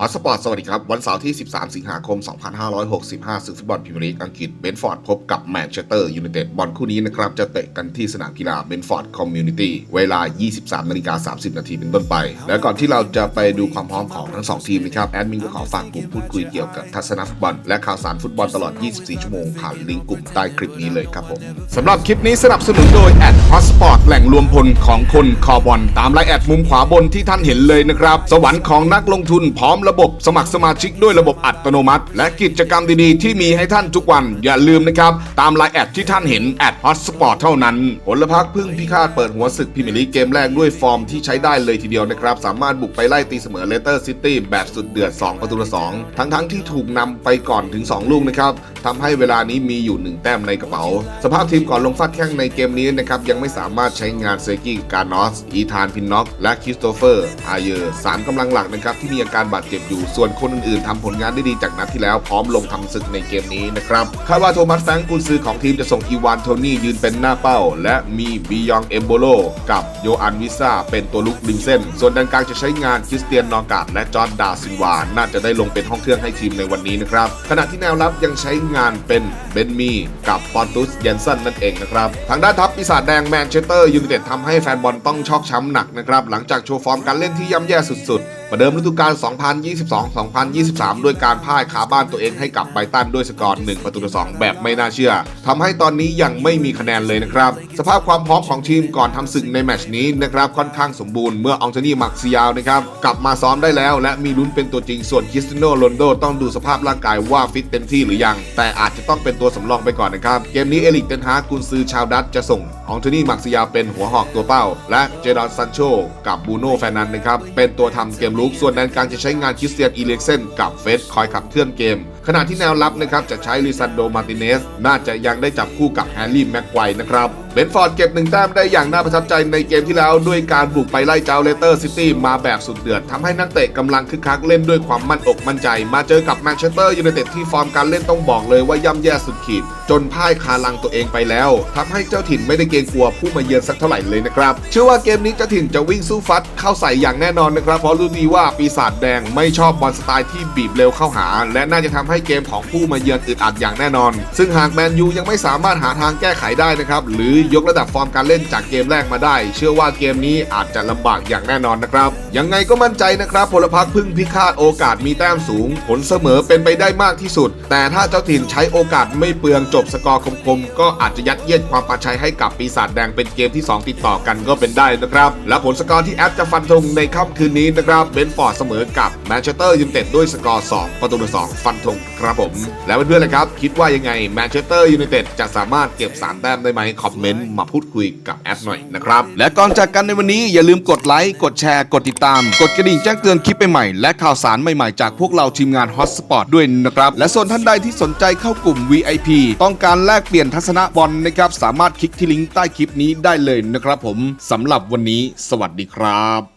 ฮอตสปอร์ตสวัสดีครับ วันเสาร์ที่ 13 สิงหาคม 2565ศึกฟุตบอลพรีเมียร์ลีกอังกฤษเบนฟอร์ดพบกับแมนเชสเตอร์ยูไนเต็ดบอลคู่นี้นะครับ จะเตะกันที่สนามกีฬาเบนฟอร์ดคอมมูนิตี้เวลา 23 นาฬิกา 30 นาทีเป็นต้นไป และก่อนที่เราจะไปดูความพร้อมของทั้ง 2 ทีมนะครับ แอดมินก็ขอฝากกลุ่มพูดคุยเกี่ยวกับทัศนฟุตบอล และข่าวสารฟุตบอลตลอด 24 ชั่วโมงผ่านลิงก์กลุ่มใต้คลิปนี้เลยครับผมสำหรับคลิปนี้สนับสนุนโดยแอดฮอตสปอร์ตแหล่งรวมพลของคนคอบอลตามไลน์แอดมุมขวาบนที่ท่านเห็นเลยนะครับสวรรค์ของนักลงทุนพร้อมระบบสมัครสมาชิกด้วยระบบอัตโนมัติ และกิจกรรมดีๆ ที่มีให้ท่านทุกวัน อย่าลืมนะครับ ตามไลน์แอดที่ท่านเห็นแอดฮอตสปอร์ตเท่านั้นผลพักพึ่งพิฆาตเปิดหัวศึกพิมลีเกมแรกด้วยฟอร์มที่ใช้ได้เลยทีเดียวนะครับ สามารถบุกไปไล่ตีเสมอเลสเตอร์ซิตี้แบบสุดเดือด 2 ประตูต่อ2ทั้งๆที่ถูกนำไปก่อนถึง 2 ลูกนะครับทำให้เวลานี้มีอยู่ 1 แต้มในกระเป๋า สภาพทีมก่อนลงฟาดแข้งในเกมนี้นะครับ ยังไม่สามารถใช้งานเซกิการนอส อีธานพินน็อก และคริสโตเฟอร์ อาเยอร์สามกำลังหลักนะครับ ที่มีอาการบาดเจ็บอยู่ส่วนคนอื่น ๆทำผลงานได้ดีจากนัดที่แล้วพร้อมลงทำศึกในเกมนี้นะครับคาดว่าโทมัสแฟงกุนซือของทีมจะส่งอีวานโทนี่ยืนเป็นหน้าเป้า และมีบียองเอมโบโลกับโยอันวิซาเป็นตัวลุกริมเส้น ส่วนด้านกลางจะใช้งานคริสเตียนนอกาดและจอร์ดาซินวาน่าจะได้ลงเป็นห้องเครื่องให้ทีมในวันนี้นะครับขณะที่แนวรับยังใช้งานเป็นเบนมีกับปอนตุสเยนสันนั่นเองนะครับ ทางด้านทัพปีศาจแดงแมนเชสเตอร์ยูไนเต็ดทำให้แฟนบอลต้องชอกช้ำหนักนะครับ หลังจากโชว์ฟอร์มการเล่นที่ย่ำแย่สุดๆประเดิมฤดูกาล 2022-2023 ด้วยการพ่ายขาบ้านตัวเองให้กับไบตันด้วยสกอร์ 1 ประตูต่อ 2 แบบไม่น่าเชื่อทำให้ตอนนี้ยังไม่มีคะแนนเลยนะครับ สภาพความพร้อมของทีมก่อนทำศึกในแมตช์นี้นะครับค่อนข้างสมบูรณ์เมื่ออองเทนี่มักซิยาวนะครับกลับมาซ้อมได้แล้ว และมีลุ้นเป็นตัวจริงส่วนคริสติโนโรนโดต้องดูสภาพร่างกายว่าฟิตเต็มที่หรือยัง แต่อาจจะต้องเป็นตัวสำรองไปก่อนนะครับ เกมนี้เอลิกเทนฮากกุนซือชาวดัตจะส่งอองเทนี่มักซิยาวเป็นหัวหอกตัวเป้า และเจดอนซันโชกับบูโน่แฟนันนะครับเป็นตัวทำเกมลุกส่วนแดนกลางจะใช้งานคริสเตียนอีเล็กเซนกับเฟสคอยขับเคลื่อนเกม ขณะที่แนวรับนะครับจะใช้ลิซันโดมาติเนส น่าจะยังได้จับคู่กับแฮร์รี่แม็กไกว์นะครับเบนฟอร์ดเก็บหนึ่งแต้มได้อย่างน่าประทับใจในเกมที่แล้วด้วยการบุกไปไล่เจ้าเลสเตอร์ซิตี้มาแบบสุดเดือดทำให้นักเตะกำลังคึกคักเล่นด้วยความมั่นอกมั่นใจ มาเจอกับแมนเชสเตอร์ยูไนเต็ดที่ฟอร์มการเล่นต้องบอกเลยว่าย่ำแย่สุดขีด จนพ่ายคาลังตัวเองไปแล้วทำให้เจ้าถิ่นไม่ได้เกรงกลัวผู้มาเยือนสักเท่าไหร่เลยนะครับเชื่อว่าเกมนี้เจ้าถิ่นจะวิ่งสู้ฟัดเข้าใส่อย่างแน่นอนนะครับเพราะรู้ดีว่าปีศาจแดงไม่ชอบบอลสไตล์ที่บีบเร็วเข้าหา และน่าจะทำให้เกมของผู้มาเยือนอึดอัดอย่างแน่นอน ซึ่งหากแมนยูยังไม่สามารถหาทางแก้ไขได้นะครับหรือยกระดับฟอร์มการเล่นจากเกมแรกมาได้ เชื่อว่าเกมนี้อาจจะลำบากอย่างแน่นอนนะครับยังไงก็มั่นใจนะครับพลพรรคพึ่งพิฆาตโอกาสมีแต้มสูง ผลเสมอเป็นไปได้มากที่สุด แต่ถ้าเจ้าถิ่นใช้โอกาสไม่เปลืองจบสกอร์คมๆ ก็อาจจะยัดเยียดความปาชัยให้กับปีศาจแดงเป็นเกมที่ 2 ติดต่อกันก็เป็นได้นะครับ และผลสกอร์ที่แอปจะฟันธงในค่ำคืนนี้นะครับเบนฟอร์ดเสมอกับแมนเชสเตอร์ยูไนเต็ดด้วยสกอร์ 2 ประตูต่อ2ฟันธงครับผม แล้วเพื่อนๆเลยครับ คิดว่ายังไงแมนเชสเตอร์ยูไนเต็ดจะสามารถเก็บ3แต้มได้ไหมคอมเมนต์มาพูดคุยกับแอปหน่อยนะครับและก่อนจากกันในวันนี้อย่าลืมกดไลค์กดแชร์กดติดตาม กดกระดิ่งแจ้งเตือนคลิปใหม่ๆและข่าวสารใหม่ๆ จากพวกเราทีมงานฮอตสปอร์ตด้วยนะครับ และส่วนท่านใดที่สนใจเข้ากลุ่ม VIP ต้องการแลกเปลี่ยนทัศนะบอลนะครับสามารถคลิกที่ลิงก์ใต้คลิปนี้ได้เลยนะครับผมสำหรับวันนี้ สวัสดีครับ